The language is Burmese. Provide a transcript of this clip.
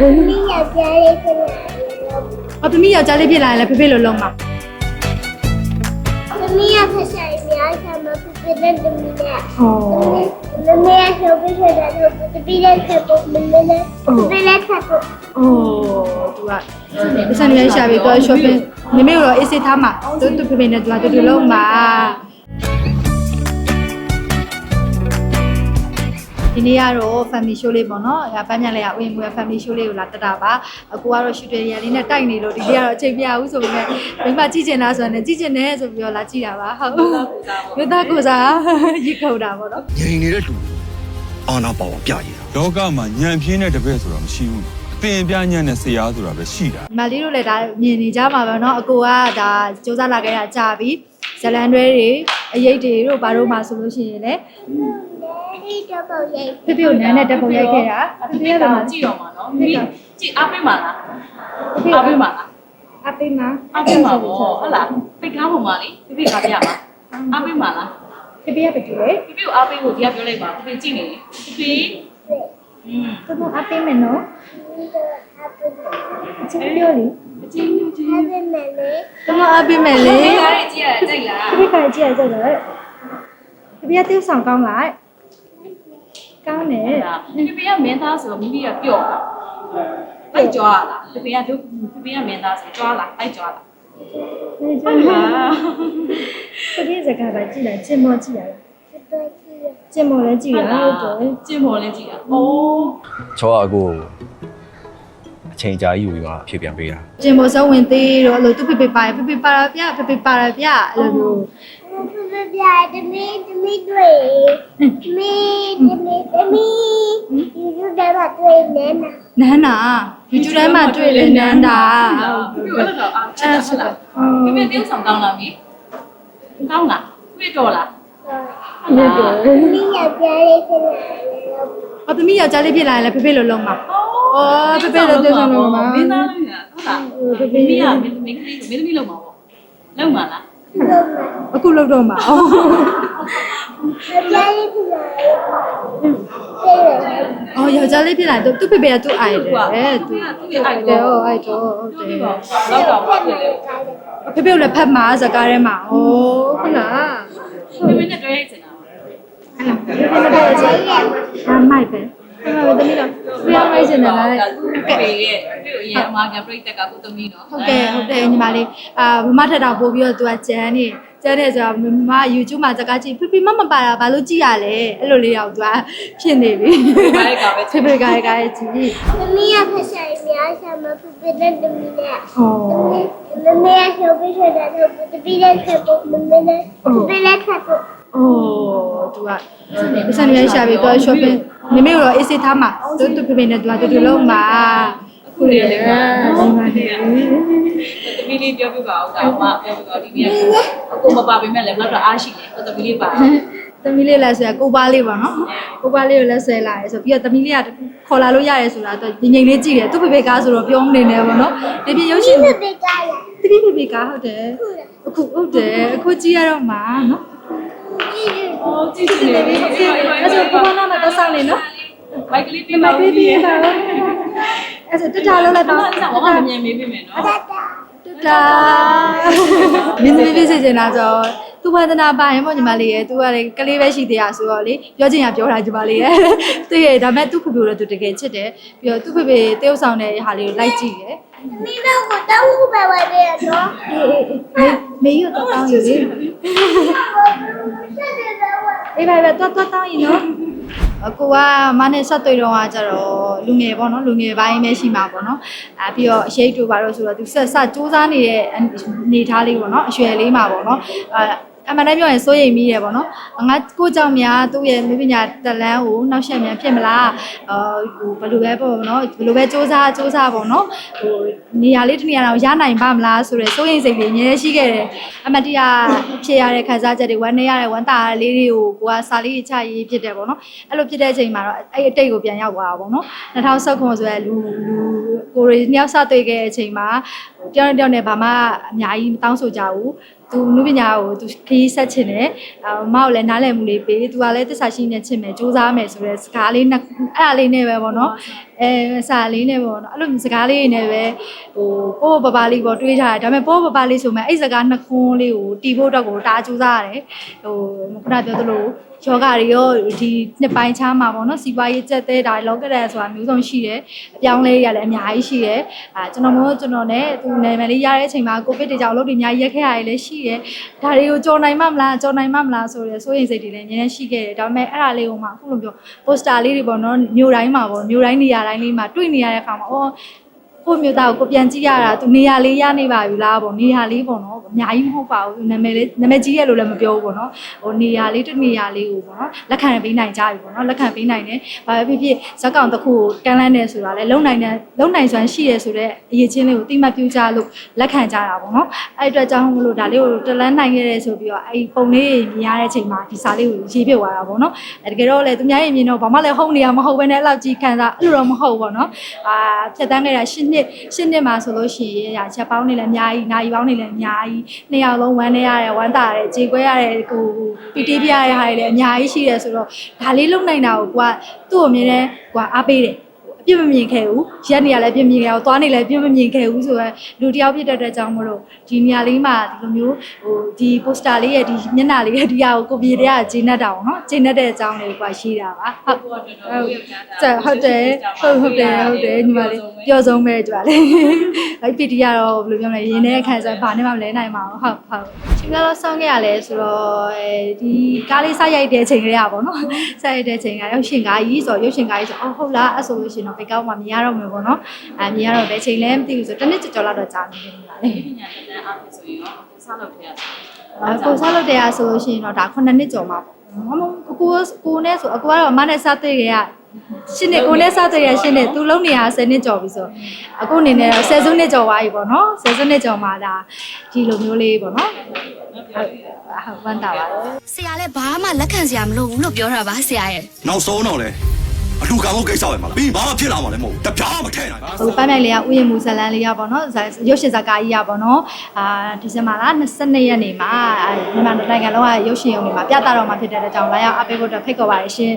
မီးယောက်ျားလေးဖြစ်လာတယ်။အော်သမီးယောက်ျားလေးဖြစ်လာရင်လည်းဖေဖေလိုလုံးမှာသမီးရဖက်ဆိုင်များဆာမပပတဲ့သမီးနဲ့။အော်မမေရဆိုပြီးဆိုတော့တပီးလက်ချက်ပုံမမေနဲ့တပီးလက်ချက်ပုံ။အော်သူကပတ်စံရမ်းရှာပြီးတော့ shopping မမေတို့အေးစေးထားမှာသူသူဖေဖေနဲ့သူကတူတူလုံးမှာ ဒီနေ့ကတော့ family show လေးပေါ့နော်။အဲပန်းမြန်လေးကဝင်မွေ family show လေးကိုလာတက်တာပါ။အကူကတော့ shoot ရရလေးနဲ့တိုက်နေလို့ဒီနေ့ကတော့အချိန်ပြဘူးဆိုပေမဲ့မိမကြည့်ချင်တာဆိုရင်ကြည့်ချင်တယ်ဆိုပြီးတော့လာကြည့်တာပါ။ဟုတ်။မြို့သားကိုစားရစ်ခုတ်တာပေါ့နော် ငြိမ်နေတဲ့လူအာနာပါဝါပြရည် လောကမှာညံပြင်းတဲ့တပည့်ဆိုတာမရှိဘူးအပင်ပြညံတဲ့ဆရာဆိုတာပဲရှိတာ မလေးတို့လည်းဒါမြင်နေကြမှာပဲเนาะအကိုကဒါစူးစမ်းလာခဲ့တာကြာပြီ ဇလန်တွဲတွေအရေးတွေတို့ဘာတို့မှဆိုလို့ရှိရင်လည်းဒီတော့ပုံရိပ်ဖေဖေကိုနန်းနဲ့တက်ပုံရိုက်ခဲ့တာဖေဖေကကြည့်တော့မှာနော်မိကြည့်အားပေးမှာလားဖေဖေအားပေးမှာလားအပိမအားပေးမှာပေါ့ဟုတ်လားပိတ်ကားပုံမှာလေဖေဖေကပြမှာအားပေးမှာလားဖေဖေကဘယ်တူလဲဖေဖေကိုအားပေးဖို့ဒီကပြောလိုက်ပါဖေဖေကြည့်နေလေဖေဖေอืมသူကအပိမယ်နော်ဒီတော့အပူအချင်းပြောလေ အချင်းချင်းချင်းအပူမယ်လေသူကအပိမယ်လေဖေကားလေးကြည့်ရကြိုက်လားဖေဖေကကြည့်ရကြတယ်ဖေဖေကတိဆောင်ကောင်းလိုက်ကောင်းတယ်ဖေဖေကမင်းသားဆိုတော့မိမိကပျော့တာအိုက်ကြွားလားဖေဖေကတို့ဖေဖေကမင်းသားဆိုကြွားလားအိုက်ကြွားလားဟုတ်လားဖေဖေစကားပါကြည့်လိုက်ကျင်မောကြည့်ရလားတော့ကြည့်ရကျင်မောလည်းကြည့်ရဟုတ်တယ်ကျင့်မော်လေးကြည့်တာအိုးချောအကို အချိန်ကြာကြီးယူပြီးမှဖြည့်ပြန်ပေးတာကျင်မောစဝင်သေးတော့အဲ့လိုသူဖေဖေပါရဖေဖေပါရပြဖေဖေပါရပြအဲ့လိုမျိုးပပပြတမီတမီတွေ့တမီတမီတမီဒီလိုတော့တွေ့နေနာနန်းနာ YouTube ထဲမှာတွေ့လေနန်းတာဖေဖေအဲ့တော့အားချစ်တာဟုတ်လားဖေဖေတင်းဆောင်ကောင်းလားမိကောင်းလားဖေတော်လားဟုတ်လားမီးယောက်ျားလေးဖြစ်လာတယ်။အော်သမီးယောက်ျားလေးဖြစ်လာရင်လည်းဖေဖေလိုလုံးမှာ။အော် ဖေဖေလိုတင်းဆောင်လုံးမှာမင်းသားလေးကဟုတ်လားဖေဖေကမင်းသမီးကလေးမင်းသမီးလုံးမှာပေါ့လုံးမှာလား။အခုလုံးတော့မှာ။အော်ယောက်ျားလေးဖြစ်လာတယ်အော်ယောက်ျားလေးဖြစ်လာရင်သူသူ့ဖေဖေကသူ့အိုင်တယ်။သူသူ့အိုက်တယ်တော့ဟုတ်အိုက်တော့ဟုတ်တယ်လောက်တော့ပါဖြစ်လေ။ဖေဖေကိုလည်းဖတ်မှာစကားထဲမှာ။အော်ဟုတ်လားဖေဖေနဲ့တွဲရချင်တာပါ။ဟဲ့လားဖေဖေနဲ့တော့ကြည့်။အမိုက်ပဲ။ အဲ့မှာသမီးတော့ပြောင်းလိုက်ချင်တယ်လားဖေဖေရဲ့ဖေဖေရဲ့အမာကပြိတ္တကကုသမီးနော်ဟုတ်ကဲ့ဟုတ်တယ်ညီမလေးအာမမထက်တော့ပို့ပြီးတော့သူကကြမ်းနေကြမ်းနေဆိုတော့မမ YouTube မှာစကားကြည့်ဖိဖိမမပါတာဘာလို့ကြည့်ရလဲအဲ့လိုလေးတော့သူကဖြစ်နေပြီဘာလဲကပဲဖိဖိကားကားကြည့်သမီးရဖက်ဆိုင်များဆာမပပတဲ့သမီးနဲ့ဟောမမေရဆိုပြီးဆိုတော့တပီးလက်ချက်ပုံမမေနဲ့တပီးလက်ချက်ပုံ အိုးသူကပတ်စံရမ်းရှာပြီးတော့ shopping မမေတို့အေးစေးထားမှာသူသူဖိဖိနဲ့သူကတူတူလုံးမှာခုနေလေကသမီးလေးပြောပြပါဦးဒါမှပြောပြပါဒီနေ့အကိုမပါပေမဲ့လည်းနောက်တော့အားရှိတယ်သမီးလေးပါသမီးလေးလည်းဆိုရကိုပါလေးပါနော်ကိုပါလေးကိုလည်းဆွဲလာရဲဆိုပြီးတော့သမီးလေးကခေါ်လာလို့ရတယ်ဆိုတာတော့ငိမ့်လေးကြည့်တယ်သူ့ဖေဖေကားဆိုတော့ပြောမနေနဲ့ပေါ့နော်ဒီပြရုပ်ရှင်ပပကရတတိဖေဖေကားဟုတ်တယ်အခုဟုတ်တယ်အခုကြည့်ရတော့မှာနော် ကြည့်အော်ကြည့်နေပြီအဲ့ဆိုကိုမနာမှာတော့ဆောင်နေနော်ဘိုက်ကလေးပြဒီပါမှာဦးပေးပေးပါအဲ့ဆိုတတလုံးလိုက်ပါအဲ့ဒါဘာမှမမြင်မေးပေးမယ်နော် တာတာတတမင်းသမီးပြစေချင်တာဆိုသူဝန္ဒနာပါရင်ပေါ့ညီမလေးရဲ့သူကလေကလေးပဲရှိသေးရဆိုတော့လေပြောချင်ရပြောတာညီမလေးရဲ့သူရဲ့ဒါမဲ့သူ့ဖေဖေကိုတော့သူတကယ်ချစ်တယ်ပြီးတော့သူ့ဖေဖေတယောက်ဆောင်တဲ့ဟာလေးကိုလိုက်ကြည့်တယ်မိမကိုတောင်းဖို့ပဲဝယ်ရတော့မေမေရတော့တောင်းယူလေဆက်တယ်တော့ဝယ်အေးပါပဲတော့တော့တောင်းရင်နော်အ ကိုကမနဲ့ဆက်တွေ့တော့ကကြတော့လူငယ်ပေါ့နော်လူငယ်ပိုင်းပဲရှိမှာပေါ့နော်အဲပြီးတော့အရှိတ်တူပါတော့ဆိုတော့သူဆက်ဆက်စူးစမ်းနေတဲ့အနေထားလေးပေါ့နော်အရွယ်လေးမှာပေါ့နော်အဲ အမှန်တမ်းပြောရင်စိုးရိမ်မိတယ်ပေါ့နော်ငါကိုကြောင့်များသူ့ရဲ့မိပညာတလန်းကိုနောက်ဆက်များဖြစ်မလားအာဟိုဘယ်လိုပဲပေါ့နော်ဘယ်လိုပဲစူးစမ်းစူးစမ်းပေါ့နော်ဟိုနေရာလေးတစ်နေရာတော့ရနိုင်ပါမလားဆိုတော့စိုးရိမ်စိတ်လေးအများကြီးရှိခဲ့တယ်အမတ်တရဖြစ်ရတဲ့ခံစားချက်တွေဝမ်းနေရတဲ့ဝမ်းသာလေးတွေကိုကိုကစာလေးချရေးဖြစ်တယ်ပေါ့နော်အဲ့လိုဖြစ်တဲ့အချိန်မှာတော့အဲ့အတိတ်ကိုပြန်ရောက်သွားတာပေါ့နော်2019ဆိုရဲလူလူကိုရီနှစ်ယောက်စတွေ့ခဲ့တဲ့အချိန်မှာဟို တယောက်နဲ့တယောက်နဲ့ဘာမှအများကြီးမတောင်းဆိုကြဘူးသူနုပညာကိုသူခရီးဆက်ချင်တယ်အမကိုလည်းနားလည်မှုလေးပေးသူကလည်းတစ္ဆာရှိနေချင်မယ်စူးစမ်းမယ်ဆိုတဲ့စကားလေးနဲ့အဲ့ဒါလေးနဲ့ပဲပေါ့နော် အဲစာလေးနဲ့ပေါ့နော်အဲ့လိုစကားလေးနဲ့ပဲဟိုပို့ပပလေးပေါ့တွေးထားတယ်ဒါပေမဲ့ပို့ပပလေးဆိုမှအဲ့စကားနှစ်ခွန်းလေးကိုတီးဖို့တော့ကိုတားစူးစမ်းရတယ်ဟိုခုနပြောသလိုယောဂတွေရောဒီနှစ်ပိုင်းချားမှာပေါ့နော်စီပွားရေးကျက်တဲ့ဒါလောကရန်ဆိုတာမျိုးစုံရှိတယ်အပြောင်းလဲရလည်းအများကြီးရှိတယ်အာကျွန်တော်မို့ကျွန်တော်နဲ့သူနာမည်လေးရတဲ့အချိန်မှာကိုဗစ်တွေကြောင့်အလုပ်တွေအများကြီးရက်ခဲ့ရတယ်လည်းရှိတယ်ဒါတွေကိုကြော်နိုင်မှမလားကြော်နိုင်မှမလားဆိုရယ်စိုးရိမ်စိတ်တွေလည်းအများကြီးရှိခဲ့တယ်ဒါပေမဲ့အဲ့ဒါလေးကိုမှအခုလိုပြောပိုစတာလေးတွေပေါ့နော်မျိုးတိုင်းမှာပေါ့မျိုးတိုင်းနေရာတိုင်းလေးမှာတွေ့နေရတဲ့အခါမှာအော် ကိုယ့်မျိုးသားကိုကိုပြန်ကြည့်ရတာသူနေရာလေးရနေပါပြီလားပေါ့နေရာလေးပေါ့နော်အများကြီးမဟုတ်ပါဘူးနာမည်လေးနာမည်ကြီးရလို့လည်းမပြောဘူးပေါ့နော်ဟိုနေရာလေးတစ်နေရာလေးကိုပေါ့နော်လက်ခံပေးနိုင်ကြပြီပေါ့နော်လက်ခံပေးနိုင်တယ်ဘာပဲဖြစ်ဖြစ်ဇက်ကောင်တစ်ခုကိုကမ်းလှမ်းနေဆိုတာလဲလုံနိုင်တဲ့လုံနိုင်စွမ်းရှိရဆိုတဲ့အရေးချင်းလေးကိုတိမှတ်ပြုကြလို့လက်ခံကြတာပေါ့နော်အဲ့အတွက်ကြောင့်မလို့ဒါလေးကိုတလန်းနိုင်ခဲ့တယ်ဆိုပြီးတော့အဲ့ပုံလေးမြင်ရတဲ့အချိန်မှာဒီစာလေးကိုရေးပြသွားတာပေါ့နော်အဲတကယ်တော့လေသူများရင်မြင်တော့ဘာမှလည်းဟုတ်နေရမဟုတ်ဘဲနဲ့အဲ့လောက်ကြီးခံစားအဲ့လိုတော့မဟုတ်ပေါ့နော်အာဖြတ်တန်းခဲ့တာ၈နှစ်၈နှစ်မှာဆိုလို့ရှိရင်ရာချက်ပေါင်းနေလည်းအများကြီးနာရီပေါင်းနေလည်းအများကြီးနှစ်ယောက်လုံးဝမ်းနေရတယ်ဝမ်းသာရတယ်ကြေကွဲရတယ်ကိုပီတီပြရတဲ့ဟာတွေလည်းအများကြီးရှိတယ်ဆိုတော့ဒါလေးလုံနိုင်တာကိုကိုကသူ့ကိုအမြင်နဲ့ကိုကအားပေးတယ်အ ပြစ်မမြင်ခဲ့ဘူးရက်နေရလည်းအပြစ်မြင်ခဲ့အောင်သွားနေလည်းအပြစ်မမြင်ခဲ့ဘူးဆိုတော့လူတစ်ယောက်ဖြစ်တဲ့အတွက်ကြောင့်မလို့ဒီနေရာလေးမှာဒီလိုမျိုးဟိုဒီပိုစတာလေးရဲ့ဒီမျက်နှာလေးရဲ့ဒီဟာကိုကိုပြေတဲ့ကဂျင်းနဲ့တာပေါ့နော်ဂျင်းနဲ့တဲ့အကြောင်းလေးကိုရှိတာပါဟုတ်ကိုကတော့ဟုတ်ရုပ်ကြတာကျဟုတ်တယ်ဟုတ်ဟုတ်တယ်ဟုတ်တယ်ညီမလေးပျော်ဆုံးပဲကြွားလေအဲ့ပီတီကတော့ဘယ်လိုပြောမလဲရင်းနေတဲ့ခံစားဘာနဲ့မှမလဲနိုင်ပါဘူးဟုတ်ဟုတ် ချိန်ကတော့ဆောင်းခဲ့ရလဲဆိုတော့အဲဒီကားလေးစိုက်ရိုက်တဲ့အချိန်ကလေးอ่ะဗောနော်စိုက်ရိုက်တဲ့အချိန်ကရုပ်ရှင်ကားကြီးဆိုတော့ရုပ်ရှင်ကားကြီးဆိုအော်ဟုတ်လားအဲ့ဆိုလို့ရှိရင်တော့ဘယ်ကောက်မှမြင်ရတော့မှာဗောနော်အဲမြင်ရတော့ဘယ်ချိန်လဲမသိဘူးဆိုတနေ့ကြော်ကြော်လောက်တော့ကြာနေတယ်ညီမလေးပညာတန်အားဖြင့်ဆိုရင်ရောစားလုပ်ထည့်ရတယ်အကိုစားလို့တရားဆိုလို့ရှိရင်တော့ဒါ9နှစ်ကျော်မှာပေါ့မမအကိုကိုနဲ့ဆိုအကိုကတော့မနဲ့စားတဲ့ကရှ င်းနေကိုနဲ့စားတဲ့ရရှင်းနေသူလုံးနေရ10နှစ်ကျော်ပြီဆိုအကိုအနေနဲ့တော့10စုနှစ်ကျော်သွားပြီပေါ့နော်10စုနှစ်ကျော်မှာဒါဒီလိုမျိုးလေးပေါ့နော်ဟုတ်ဝမ်းတာပါတယ်ဆရာလည်းဘာမှလက်ခံစရာမလိုဘူးလို့ပြောတာပါဆရာရဲ့နောက်ဆုံးတော့လေအလူကံဖို့ကိစ္စပဲမလားပြီးရင်ဘာမှဖြစ်လာမှာလည်းမဟုတ်ဘူးတပြားမထည့်နိုင်ဘူးဟိုပန်းမြိုင်လေးကဥယျာဉ်မူဇလန်းလေးရပါတော့ဇာရုပ်ရှင်ဇာကာကြီးရပါတော့အာဒီဇင်ဘာလ22ရက်နေ့မှာအာမြန်မာနိုင်ငံလုံးကရုပ်ရှင်ရုံတွေမှာပြသတော့မှာဖြစ်တဲ့အတွက်ကြောင့်လာရောက်အားပေးဖို့အတွက်ဖိတ်ခေါ်ပါရရှင်